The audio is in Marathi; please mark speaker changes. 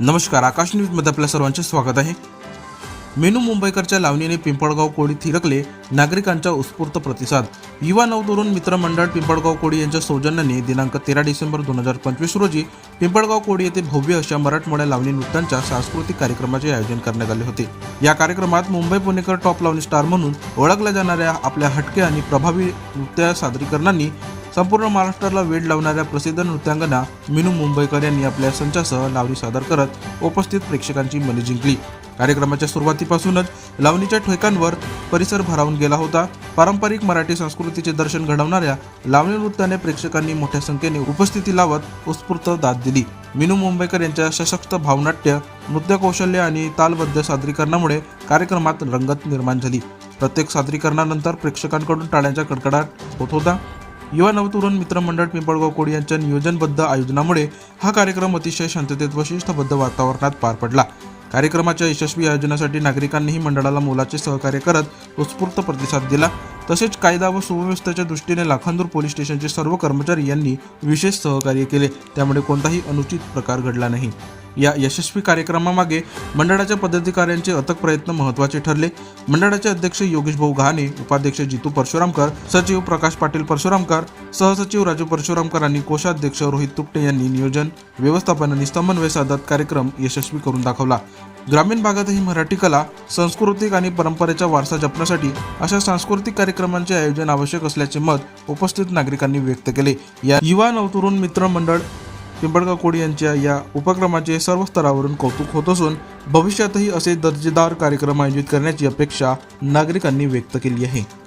Speaker 1: नमस्कार आकाश न्यूजमध्ये आपल्या सर्वांचे स्वागत आहे. मेनू मुंबईकरच्या लावणीने पिंपळगाव कोळी थिरकले नागरिकांचा उत्स्फूर्त प्रतिसाद. युवा नवतरुण मित्रमंडळ पिंपळगाव कोळी यांच्या सौजन्याने दिनांक तेरा डिसेंबर दोन हजार पंचवीस रोजी पिंपळगाव कोळी येथे भव्य अशा मराठमोळ्या लावणी नृत्यांच्या सांस्कृतिक कार्यक्रमाचे आयोजन करण्यात आले होते. या कार्यक्रमात मुंबई पुणेकर टॉप लावणी स्टार म्हणून ओळखल्या जाणाऱ्या आपल्या हटके आणि प्रभावी नृत्य सादरीकरणांनी संपूर्ण महाराष्ट्राला वेळ लावणाऱ्या प्रसिद्ध नृत्यांगना मिनू मुंबईकर यांनी आपल्या संचासह लावणी सादर करत उपस्थित प्रेक्षकांची मने जिंकली. कार्यक्रमाच्या सुरुवातीपासूनच लावणीच्या ठेकांवर परिसर भरावून गेला होता. पारंपरिक मराठी संस्कृतीचे दर्शन घडवणाऱ्या लावणी नृत्याने प्रेक्षकांनी मोठ्या संख्येने उपस्थिती लावत उत्स्फूर्त दाद दिली. मिनू मुंबईकर यांच्या सशक्त भावनाट्य नृत्य कौशल्य आणि तालबद्ध सादरीकरणामुळे कार्यक्रमात रंगत निर्माण झाली. प्रत्येक सादरीकरणानंतर प्रेक्षकांकडून टाळ्यांचा कडकडाट होत होता. युवा नवतरुण मित्रमंडळ पिंपळगाव कोड यांच्या नियोजनबद्ध आयोजनामुळे हा कार्यक्रम अतिशय शांततेत व शिस्तबद्ध वातावरणात पार पडला. कार्यक्रमाच्या यशस्वी आयोजनासाठी नागरिकांनीही मंडळाला मोलाचे सहकार्य करत उत्स्फूर्त प्रतिसाद दिला. तसेच कायदा व सुव्यवस्थेच्या दृष्टीने लाखांदूर पोलीस स्टेशनचे सर्व कर्मचारी यांनी विशेष सहकार्य केले. त्यामुळे कोणताही अनुचित प्रकार घडला नाही. या यशस्वी कार्यक्रमामागे मंडळाच्या पदाधिकाऱ्यांचे अथक प्रयत्न महत्त्वाचे ठरले. मंडळाचे अध्यक्ष योगेश भाऊ गहाणे उपाध्यक्ष जितू परशुरामकर सचिव प्रकाश पाटील परशुरामकर सहसचिव राजू परशुरामकर आणि कोषाध्यक्ष रोहित तुपटे यांनी नियोजन व्यवस्थापन आणि समन्वय साधत कार्यक्रम यशस्वी करून दाखवला. ग्रामीण भागातही मराठी कला सांस्कृतिक आणि परंपरेचा वारसा जपण्यासाठी अशा सांस्कृतिक कार्यक्रमांचे आयोजन आवश्यक असल्याचे मत उपस्थित नागरिकांनी व्यक्त केले. या युवा नवतरुण मित्र मंडळ पिंपळगाव कोडी यांच्या या उपक्रमाचे सर्व स्तरावरून कौतुक होत असून भविष्यातही असे दर्जेदार कार्यक्रम आयोजित करण्याची अपेक्षा नागरिकांनी व्यक्त केली आहे.